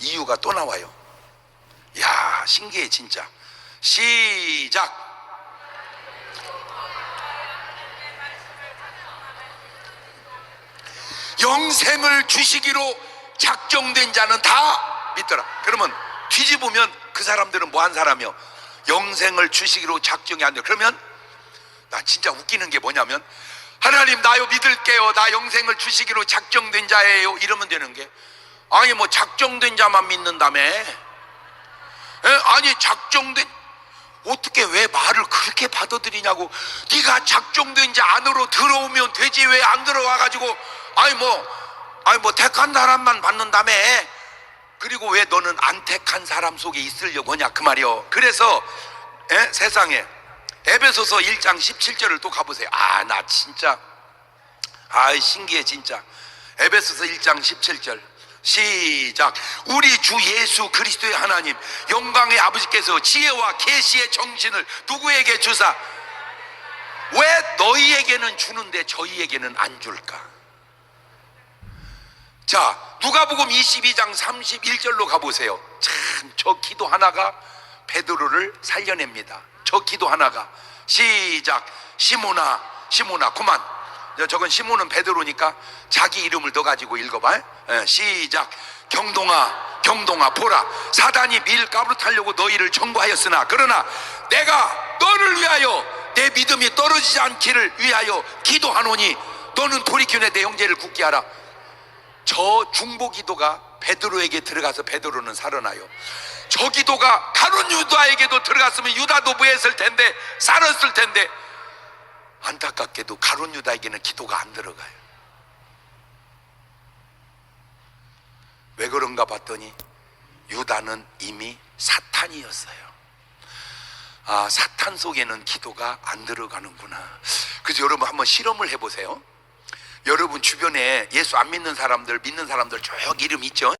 이유가 또 나와요. 야, 신기해 진짜. 시작. 영생을 주시기로 작정된 자는 다 믿더라. 그러면 뒤집으면 그 사람들은 뭐 한 사람이요? 영생을 주시기로 작정이 안 돼. 그러면 나 진짜 웃기는 게 뭐냐면 하나님 나요 믿을게요. 나 영생을 주시기로 작정된 자예요. 이러면 되는 게 아니 뭐 작정된 자만 믿는다며? 에? 아니 작정된 어떻게 왜 말을 그렇게 받아들이냐고. 네가 작정된 자 안으로 들어오면 되지 왜 안 들어와 가지고. 아니 뭐 아니 뭐 택한 사람만 받는다며? 그리고 왜 너는 안 택한 사람 속에 있으려고 하냐 그 말이요. 그래서 에? 세상에. 에베소서 1장 17절을 또 가보세요. 아 나 진짜. 아 신기해 진짜. 에베소서 1장 17절 시작. 우리 주 예수 그리스도의 하나님 영광의 아버지께서 지혜와 계시의 정신을 누구에게 주사? 왜 너희에게는 주는데 저희에게는 안 줄까? 자 누가복음 22장 31절로 가보세요. 참 저 기도 하나가 베드로를 살려냅니다. 저 기도 하나가. 시작. 시모나 시모나 그만 저- 저건 시몬은 베드로니까 자기 이름을 넣어가지고 읽어봐. 예, 시작. 경동아 경동아 보라. 사단이 밀 까부타려고 너희를 청구하였으나 그러나 내가 너를 위하여 내 믿음이 떨어지지 않기를 위하여 기도하노니 너는 돌이키네 내 형제를 굳게 하라. 저 중보 기도가 베드로에게 들어가서 베드로는 살아나요. 저 기도가 가룟 유다에게도 들어갔으면 유다도 뭐했을 텐데 살았을 텐데 안타깝게도 가룟 유다에게는 기도가 안 들어가요. 왜 그런가 봤더니 유다는 이미 사탄이었어요. 아, 사탄 속에는 기도가 안 들어가는구나. 그래서 여러분 한번 실험을 해보세요. 여러분 주변에 예수 안 믿는 사람들, 믿는 사람들 쭉 이름 있죠?